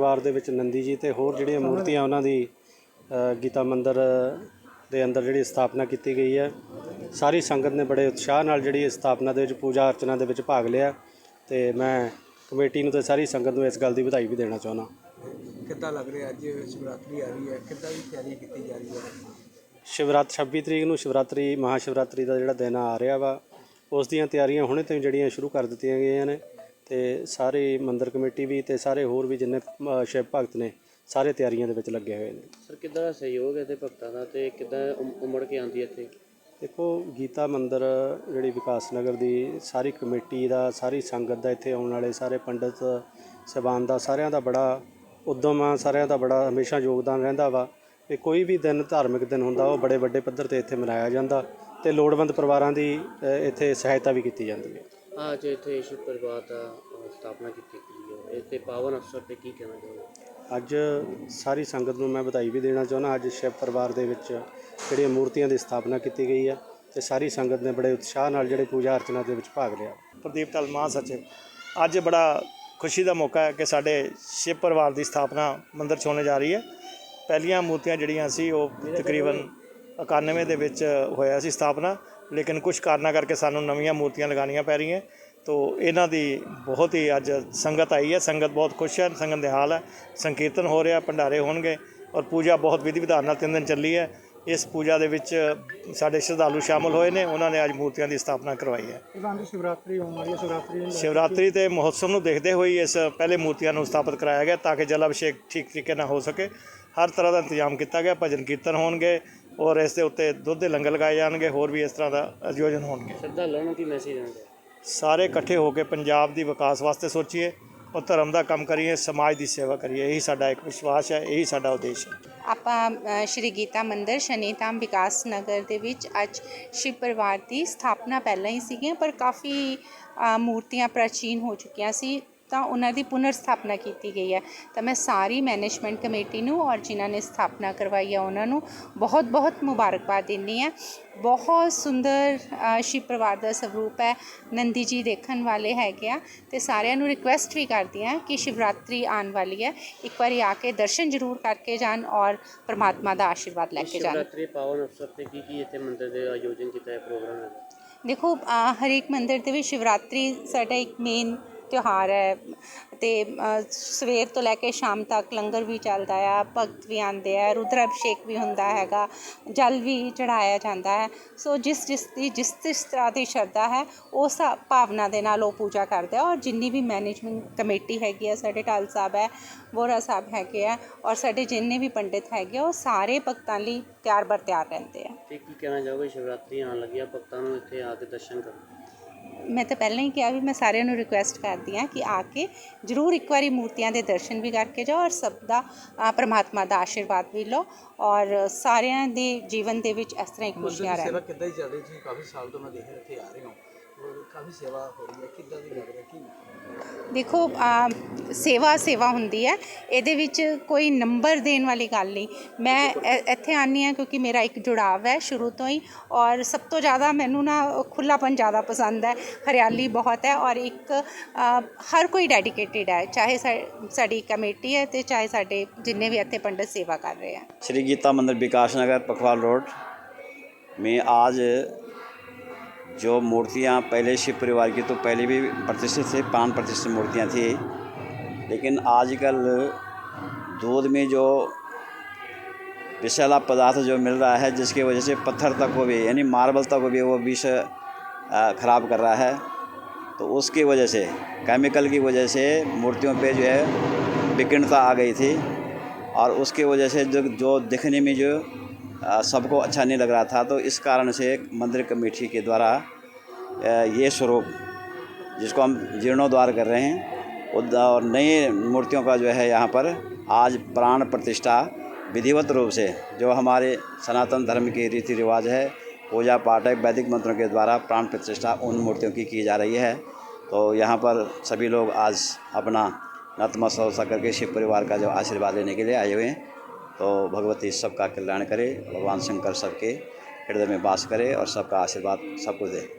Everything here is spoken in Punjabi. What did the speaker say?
ਪਰਿਵਾਰ ਦੇ ਵਿੱਚ ਨੰਦੀ ਜੀ ਤੇ ਹੋਰ ਜਿਹੜੀਆਂ ਮੂਰਤੀਆਂ ਉਹਨਾਂ ਦੀ ਗੀਤਾ ਮੰਦਿਰ ਦੇ ਅੰਦਰ ਜਿਹੜੀ ਸਥਾਪਨਾ ਕੀਤੀ ਗਈ ਹੈ। ਸਾਰੀ ਸੰਗਤ ਨੇ ਬੜੇ ਉਤਸ਼ਾਹ ਨਾਲ ਜਿਹੜੀ ਸਥਾਪਨਾ ਦੇ ਵਿੱਚ ਪੂਜਾ ਅਰਚਨਾ ਦੇ ਵਿੱਚ ਭਾਗ ਲਿਆ ਤੇ ਮੈਂ ਕਮੇਟੀ ਨੂੰ ਤੇ ਸਾਰੀ ਸੰਗਤ ਨੂੰ ਇਸ ਗੱਲ ਦੀ ਵਧਾਈ ਵੀ ਦੇਣਾ ਚਾਹੁੰਦਾ। ਕਿੱਦਾਂ ਲੱਗ ਰਿਹਾ ਅੱਜ ਸ਼ਿਵਰਾਤਰੀ ਆ ਰਹੀ ਹੈ? ਕਿੱਦਾਂ ਦੀ ਤਿਆਰੀ ਕੀਤੀ ਜਾ ਰਹੀ ਹੈ? ਸ਼ਿਵਰਾਤ 26 ਤਰੀਕ ਨੂੰ ਸ਼ਿਵਰਾਤਰੀ ਮਹਾ ਸ਼ਿਵਰਾਤਰੀ ਦਾ ਜਿਹੜਾ ਦਿਨ ਆ ਰਿਹਾ ਵਾ ਉਸ ਦੀਆਂ ਤਿਆਰੀਆਂ ਹੁਣੇ ਤੋਂ ਜਿਹੜੀਆਂ ਸ਼ੁਰੂ ਕਰ ਦਿੱਤੀਆਂ ਗਈਆਂ ਨੇ। ਤੇ ਸਾਰੇ ਮੰਦਿਰ ਕਮੇਟੀ ਵੀ ਤੇ ਸਾਰੇ ਹੋਰ ਵੀ ਜਿੰਨੇ ਅ, ਸ਼ਿਵ ਭਗਤ ਨੇ ਸਾਰੇ ਤਿਆਰੀਆਂ ਦੇ ਵਿੱਚ ਲੱਗੇ ਹੋਏ ਨੇ। ਸਰ ਕਿੱਦਾਂ ਦਾ ਸਹਿਯੋਗ ਹੈ ਤੇ ਭਗਤਾਂ ਦਾ ਤੇ ਕਿੱਦਾਂ ਉਮ- ਉਮੜ ਕੇ ਆਉਂਦੀ ਹੈ ਇੱਥੇ? ਦੇਖੋ ਗੀਤਾ ਮੰਦਿਰ ਜਿਹੜੀ ਵਿਕਾਸ ਨਗਰ ਦੀ ਸਾਰੀ ਕਮੇਟੀ ਦਾ ਸਾਰੀ ਸੰਗਤ ਦਾ ਇੱਥੇ ਆਉਣ ਵਾਲੇ ਸਾਰੇ ਪੰਡਤ ਸਹਿਬਾਨ ਦਾ ਸਾਰਿਆਂ ਦਾ ਬੜਾ ਉਦਮ ਆ ਸਾਰਿਆਂ ਦਾ ਬੜਾ ਹਮੇਸ਼ਾ ਯੋਗਦਾਨ ਰਹਿੰਦਾ ਵਾ। ਕਿ ਕੋਈ ਵੀ ਦਿਨ ਧਾਰਮਿਕ ਦਿਨ ਹੁੰਦਾ ਉਹ ਬੜੇ ਵੱਡੇ ਪੱਧਰ ਤੇ ਇੱਥੇ ਮਨਾਇਆ ਜਾਂਦਾ ਤੇ ਲੋੜਵੰਦ ਪਰਿਵਾਰਾਂ ਦੀ ਅ, ਇੱਥੇ ਸਹਾਇਤਾ ਵੀ ਕੀਤੀ ਜਾਂਦੀ ਹੈ। ਅੱਜ ਇੱਥੇ ਸ਼ਿਵ ਪਰਿਵਾਰ ਦਾ ਅ, ਸਥਾਪਨਾ ਕੀਤੀ ਗਈ ਹੈ। ਇਹ ਤੇ ਪਾਵਨ ਅਵਸਰ ਤੇ ਕੀ ਕਹਿਣਾ ਚਾਹੁੰਦੇ ਅੱਜ ਸਾਰੀ ਸੰਗਤ ਨੂੰ ਮੈਂ ਵਧਾਈ ਵੀ ਦੇਣਾ ਚਾਹੁੰਦਾ। ਅੱਜ ਸ਼ਿਵ ਪਰਿਵਾਰ ਦੇ ਵਿੱਚ ਜਿਹੜੀਆਂ ਮੂਰਤੀਆਂ ਦੀ ਸਥਾਪਨਾ ਕੀਤੀ ਗਈ ਹੈ ਤੇ ਸਾਰੀ ਸੰਗਤ ਨੇ ਬੜੇ ਉਤਸ਼ਾਹ ਨਾਲ ਜਿਹੜੇ ਪੂਜਾ ਅਰਚਨਾ ਦੇ ਵਿੱਚ ਭਾਗ ਲਿਆ। ਪ੍ਰਦੀਪ ਧਲ ਮਹਾਸਚਿਵ ਅੱਜ ਬੜਾ ਖੁਸ਼ੀ ਦਾ ਮੌਕਾ ਹੈ ਕਿ ਸਾਡੇ ਸ਼ਿਵ ਪਰਿਵਾਰ ਦੀ ਸਥਾਪਨਾ ਮੰਦਿਰ 'ਚ ਹੋਣੇ ਜਾ ਰਹੀ ਹੈ। ਪਹਿਲੀਆਂ ਮੂਰਤੀਆਂ ਜਿਹੜੀਆਂ ਸੀ ਉਹ ਤਕਰੀਬਨ 91 ਦੇ ਵਿੱਚ ਹੋਇਆ ਸੀ ਸਥਾਪਨਾ। ਲੇਕਿਨ ਕੁਝ ਕਾਰਨਾਂ ਕਰਕੇ ਸਾਨੂੰ ਨਵੀਆਂ ਮੂਰਤੀਆਂ ਲਗਾਉਣੀਆਂ ਪੈ ਰਹੀਆਂ। ਤੋ ਇਹਨਾਂ ਦੀ ਬਹੁਤ ਹੀ ਅੱਜ ਸੰਗਤ ਆਈ ਹੈ। ਸੰਗਤ ਬਹੁਤ ਖੁਸ਼ ਹੈ। ਸੰਗਤ ਦੇ ਹਾਲ ਹੈ। ਸੰਕੀਰਤਨ ਹੋ ਰਿਹਾ ਭੰਡਾਰੇ ਹੋਣਗੇ ਔਰ ਪੂਜਾ ਬਹੁਤ ਵਿਧੀ ਵਿਧਾਨ ਨਾਲ ਤਿੰਨ ਦਿਨ ਚੱਲੀ ਹੈ। ਇਸ ਪੂਜਾ ਦੇ ਵਿੱਚ ਸਾਡੇ ਸ਼ਰਧਾਲੂ ਸ਼ਾਮਲ ਹੋਏ ਨੇ। ਉਹਨਾਂ ਨੇ ਅੱਜ ਮੂਰਤੀਆਂ ਦੀ ਸਥਾਪਨਾ ਕਰਵਾਈ ਹੈ। ਸ਼ਿਵਰਾਤਰੀ ਹੋਣ ਵਾਲੀ ਹੈ। ਸ਼ਿਵਰਾਤਰੀ ਸ਼ਿਵਰਾਤਰੀ ਤੇ ਮਹੋਤਸਵ ਨੂੰ ਦੇਖਦੇ ਹੋਏ ਇਸ ਪਹਿਲੇ ਮੂਰਤੀਆਂ ਨੂੰ ਸਥਾਪਿਤ ਕਰਾਇਆ ਗਿਆ ਤਾਂ ਕਿ ਜਲ ਅਭਿਸ਼ੇਕ ਠੀਕ ਤਰੀਕੇ ਨਾਲ ਹੋ ਸਕੇ। ਹਰ ਤਰ੍ਹਾਂ ਦਾ ਇੰਤਜ਼ਾਮ ਕੀਤਾ ਗਿਆ। ਭਜਨ ਕੀਰਤਨ ਹੋਣਗੇ। ਔਰ ਇਸ ਦੇ ਉੱਤੇ ਦੁੱਧ ਦੇ ਲੰਗਰ ਲਗਾਏ ਜਾਣਗੇ ਹੋਰ ਵੀ ਇਸ ਤਰ੍ਹਾਂ ਦਾ ਆਯੋਜਨ ਹੋਣਗੇ। ਸ਼ਰਧਾਲੂਆਂ ਨੂੰ ਕੀ ਮੈਸੇਜ ਦੇਣਾ ਚਾਹੁੰਦੇ ਸਾਰੇ ਇਕੱਠੇ ਹੋ ਕੇ ਪੰਜਾਬ ਦੀ ਵਿਕਾਸ ਵਾਸਤੇ ਸੋਚੀਏ ਔਰ ਧਰਮ ਦਾ ਕੰਮ ਕਰੀਏ ਸਮਾਜ ਦੀ ਸੇਵਾ ਕਰੀਏ ਇਹੀ ਸਾਡਾ ਇੱਕ ਵਿਸ਼ਵਾਸ ਹੈ ਇਹੀ ਸਾਡਾ ਉਦੇਸ਼ ਹੈ। ਆਪਾਂ ਸ਼੍ਰੀ ਗੀਤਾ ਮੰਦਿਰ ਸ਼ਨੀਤਾਮ ਵਿਕਾਸ ਨਗਰ ਦੇ ਵਿੱਚ ਅੱਜ ਸ਼ਿਵ ਪਰਿਵਾਰ ਦੀ ਸਥਾਪਨਾ ਪਹਿਲਾਂ ਹੀ ਸੀਗੀਆਂ ਪਰ ਕਾਫੀ ਮੂਰਤੀਆਂ ਪ੍ਰਾਚੀਨ ਹੋ ਚੁੱਕੀਆਂ ਸੀ। ਤਾਂ ਉਹਨਾਂ ਦੀ ਪੁਨਰ ਸਥਾਪਨਾ ਕੀਤੀ ਗਈ ਹੈ। ਤਾਂ ਮੈਂ ਸਾਰੀ ਮੈਨੇਜਮੈਂਟ ਕਮੇਟੀ ਨੂੰ ਔਰ ਜਿਨ੍ਹਾਂ ਨੇ ਸਥਾਪਨਾ ਕਰਵਾਈ ਹੈ ਉਹਨਾਂ ਨੂੰ ਬਹੁਤ ਬਹੁਤ ਮੁਬਾਰਕਬਾਦ ਦਿੰਦੀ ਹਾਂ। ਬਹੁਤ ਸੁੰਦਰ ਸ਼ਿਵ ਪਰਿਵਾਰ ਦਾ ਸਰੂਪ ਹੈ। ਨੰਦੀ ਜੀ ਦੇਖਣ ਵਾਲੇ ਹੈਗੇ ਆ ਤੇ ਸਾਰਿਆਂ ਨੂੰ ਰਿਕੁਐਸਟ ਵੀ ਕਰਦੀ ਹਾਂ ਕਿ ਸ਼ਿਵਰਾਤਰੀ ਆਉਣ ਵਾਲੀ ਹੈ। ਇੱਕ ਵਾਰੀ ਆ ਕੇ ਦਰਸ਼ਨ ਜ਼ਰੂਰ ਕਰਕੇ ਜਾਣ ਔਰ ਪ੍ਰਮਾਤਮਾ ਦਾ ਆਸ਼ੀਰਵਾਦ ਲੈ ਕੇ ਜਾਣ। ਸ਼ਿਵਰਾਤਰੀ ਪਾਵਨ ਅਵਸਰ ਤੇ ਕੀ ਕੀ ਇੱਥੇ ਮੰਦਿਰ ਦੇ ਆਯੋਜਨ ਕੀਤਾ ਹੈ ਪ੍ਰੋਗਰਾਮ ਹੈ ਦੇਖੋ ਹਰੇਕ ਮੰਦਿਰ ਦੇ ਵਿੱਚ ਸ਼ਿਵਰਾਤਰੀ ਸਾਡਾ ਇੱਕ ਮੇਨ ਤਿਉਹਾਰ ਹੈ ਅਤੇ ਸਵੇਰ ਤੋਂ ਲੈ ਕੇ ਸ਼ਾਮ ਤੱਕ ਲੰਗਰ ਵੀ ਚੱਲਦਾ ਆ ਭਗਤ ਵੀ ਆਉਂਦੇ ਆ ਰੁਦਰ ਅਭਿਸ਼ੇਕ ਵੀ ਹੁੰਦਾ ਹੈਗਾ ਜਲ ਵੀ ਚੜ੍ਹਾਇਆ ਜਾਂਦਾ ਹੈ। ਸੋ ਜਿਸ ਜਿਸ ਦੀ ਜਿਸ ਜਿਸ ਤਰ੍ਹਾਂ ਦੀ ਸ਼ਰਧਾ ਹੈ ਉਸ ਭਾਵਨਾ ਦੇ ਨਾਲ ਉਹ ਪੂਜਾ ਕਰਦੇ ਆ। ਔਰ ਜਿੰਨੀ ਵੀ ਮੈਨੇਜਮੈਂਟ ਕਮੇਟੀ ਹੈਗੀ ਆ ਸਾਡੇ ਢਾਲ ਸਾਹਿਬ ਹੈ ਬੋਰਾ ਸਾਹਿਬ ਹੈਗੇ ਆ ਔਰ ਸਾਡੇ ਜਿੰਨੇ ਵੀ ਪੰਡਿਤ ਹੈਗੇ ਆ, ਉਹ ਸਾਰੇ ਭਗਤਾਂ ਲਈ ਤਿਆਰ ਬਰ ਤਿਆਰ ਰਹਿੰਦੇ ਆ। ਤੇ ਕੀ ਕਹਿਣਾ ਚਾਹੋਗੇ? ਸ਼ਿਵਰਾਤਰੀ ਆਉਣ ਲੱਗੀ ਆ ਭਗਤਾਂ ਨੂੰ ਇੱਥੇ ਆ ਕੇ ਦਰਸ਼ਨ ਕਰੋ ਮੈਂ ਤਾਂ ਪਹਿਲਾਂ ਹੀ ਕਿਹਾ ਵੀ ਮੈਂ ਸਾਰਿਆਂ ਨੂੰ ਰਿਕੁਐਸਟ ਕਰਦੀ ਹਾਂ ਕਿ ਆ ਕੇ ਜ਼ਰੂਰ ਇੱਕ ਵਾਰੀ ਮੂਰਤੀਆਂ ਦੇ ਦਰਸ਼ਨ ਵੀ ਕਰਕੇ ਜਾਓ ਔਰ ਸਭ ਦਾ ਪ੍ਰਮਾਤਮਾ ਦਾ ਆਸ਼ੀਰਵਾਦ ਵੀ ਲਓ ਔਰ ਸਾਰਿਆਂ ਦੇ ਜੀਵਨ ਦੇ ਵਿੱਚ ਇਸ ਤਰ੍ਹਾਂ ਹੀ ਖੁਸ਼ੀਆਂ ਰਹਿਣ ਸੇਵਾ ਕਿੱਦਾਂ ਦੀ ਚੱਲ ਰਹੀ ਤੁਸੀਂ ਕਾਫੀ ਸਾਲ ਤੋਂ ਮੈਂ ਦੇਖ ਰਿਹਾ ਇੱਥੇ ਆ ਰਹੇ ਹੋ। ਔਰ ਕਾਫੀ ਸੇਵਾ ਹੋ ਰਹੀ ਹੈ ਕਿੱਦਾਂ ਦੀ ਲੱਗ ਰਿਹਾ ਕੀ ਦੇਖੋ ਅ, ਸੇਵਾ ਸੇਵਾ ਹੁੰਦੀ ਹੈ ਇਹਦੇ ਵਿੱਚ ਕੋਈ ਨੰਬਰ ਦੇਣ ਵਾਲੀ ਗੱਲ ਨਹੀਂ ਮੈਂ ਇ- ਇੱਥੇ ਆਨੀ ਹਾਂ ਕਿਉਂਕਿ ਮੇਰਾ ਇੱਕ ਜੁੜਾਵ ਹੈ ਸ਼ੁਰੂ ਤੋਂ ਹੀ ਔਰ ਸਭ ਤੋਂ ਜ਼ਿਆਦਾ ਮੈਨੂੰ ਨਾ ਖੁੱਲਾਪਨ ਜ਼ਿਆਦਾ ਪਸੰਦ ਹੈ ਹਰਿਆਲੀ ਬਹੁਤ ਹੈ ਔਰ ਇੱਕ ਅ, ਹਰ ਕੋਈ ਡੈਡੀਕੇਟਿਡ ਹੈ ਚਾਹੇ ਸਾ- ਸਾਡੀ ਕਮੇਟੀ ਹੈ ਤੇ ਚਾਹੇ ਸਾਡੇ ਜਿੰਨੇ ਵੀ ਇੱਥੇ ਪੰਡਤ ਸੇਵਾ ਕਰ ਰਹੇ ਆ श्री गीता मंदिर विकास नगर पखवाल रोड में आज जो मूर्तियाँ पहले शिव परिवार की तो पहले भी प्रतिष्ठित थे, प्राण प्रतिष्ठित मूर्तियाँ थी। लेकिन आजकल दूध में जो विषैला पदार्थ जो मिल रहा है, जिसकी वजह से पत्थर तक को भी, यानी मार्बल तक को भी वो विष खराब कर रहा है तो उसकी वजह से, केमिकल की वजह से मूर्तियों पे जो है विकीर्णता आ गई थी। और उसकी वजह से जो जो दिखने में जो सबको अच्छा नहीं लग रहा था तो इस कारण से मंदिर कमेटी के द्वारा ये स्वरूप, जिसको हम जीर्णोद्वार कर रहे हैं और नई मूर्तियों का जो है यहाँ पर आज प्राण प्रतिष्ठा विधिवत रूप से, जो हमारे सनातन धर्म के रीति रिवाज है, पूजा पाठ है, वैदिक मंत्रों के द्वारा प्राण प्रतिष्ठा उन मूर्तियों की की जा रही है। तो यहाँ पर सभी लोग आज अपना नतमस्तक करके शिव परिवार का जो आशीर्वाद लेने के लिए आए हुए हैं। तो भगवती सबका कल्याण करे भगवान शंकर सबके हृदय में वास करे और सबका आशीर्वाद सबको दे